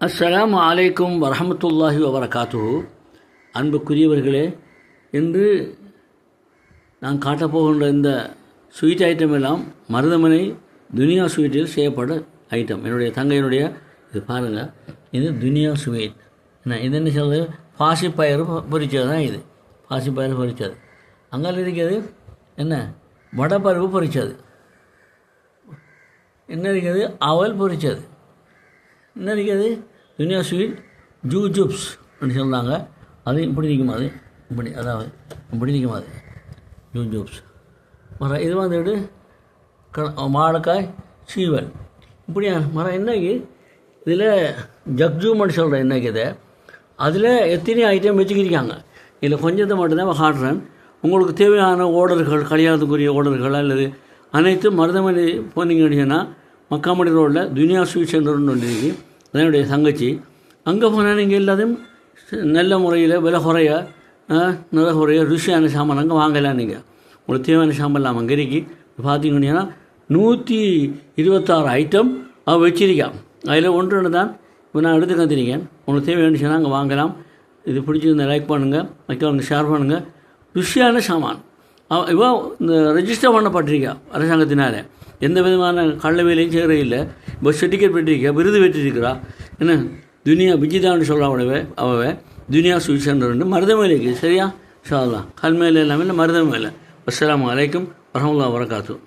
அஸ்ஸலாமு அலைக்கும் வரமத்துல்லாஹி வபரகாத்துஹு. அன்புக்குரியவர்களே இன்று நான் காட்டப்போகின்ற இந்த ஸ்வீட் ஐட்டம் எல்லாம் மருதமனை துனியா ஸ்வீட்டில் செய்யப்பட்ட ஐட்டம். என்னுடைய தங்கையினுடைய இது பாருங்கள் இது துனியா ஸ்வீட். என்ன இது என்ன சொல்கிறது பாசிப்பயிறு பொறிச்சது பொரிச்சது தான் இது பாசிப்பயிறு பொரிச்சது அங்கே இருக்கிறது என்ன? வடப்பருப்பு பொரிச்சது என்ன இருக்கிறது? அவல் பொறிச்சது. என்ன இருக்குது துனியா ஸ்வீட் ஜூ ஜூப்ஸ் அப்படின்னு சொன்னாங்க. அது இப்படி நிற்கும் அது? இப்படி அதாவது இப்படி நிற்கும் அது? ஜூ ஜூப்ஸ். மரம் இது வந்துட்டு க வாழைக்காய் சீவல். இப்படியா? மரம் என்னைக்கு இதில் ஜக்ஜூம்னு சொல்கிறேன் என்னைக்கு இதை? அதில் எத்தனை ஐட்டம் வச்சுக்கிருக்காங்க? இதில் கொஞ்சத்தை மட்டும்தான் காட்டுறேன். உங்களுக்கு தேவையான ஓர்டர்கள் கல்யாணத்துக்குரிய ஓர்டர்கள் அல்லது அனைத்தும் மருதமனை போனீங்க அப்படின்னா மக்காமடி ரோடில் துனியா ஸ்வீட் சென்டர்னு ஒன்று இருக்கு அதனுடைய தங்கச்சி. அங்கே போனால் நீங்கள் எல்லாத்தையும் நல்ல முறையில் விலை குறைய ஆ, நல்ல குறைய ருசியான சாமான் அங்கே வாங்கலாம் நீங்கள் உங்களுக்கு தேவையான சாமான் அங்கே இருக்கு. பார்த்தீங்கன்னா நூற்றி இருபத்தாறு ஐட்டம் அவள் வச்சிருக்கான் அதில் ஒன்று ஒன்று தான் இப்போ நான் எடுத்து கத்திருக்கேன் உங்களுக்கு தேவையான சொன்னால் அங்கே வாங்கலாம். இது பிடிச்சிருந்தா லைக் பண்ணுங்கள் மக்களுக்கு ஷேர் பண்ணுங்கள் ருசியான சாமான். அவ- இவ இந்த ரெஜிஸ்டர் பண்ணப்பட்டிருக்கா அரசாங்கத்தினால். எந்த விதமான கள்ள வேலையும் செய்கிறே இல்லை. இப்போ சர்டிஃபிகேட் பெற்றிருக்கா விருது பெற்றிருக்கிறா என்ன? துனியா விஜிதான்னு சொல்ல அவளவே அவவே துனியா ஸ்வீட் சென்டர் மருதமேலைக்கு சரியா? ஷாலாம் கல் மேலே எல்லாமே இல்லை மருதமேலை அஸ்லாம் அலைக்கும். வரமல்லா வரகாத்தூர்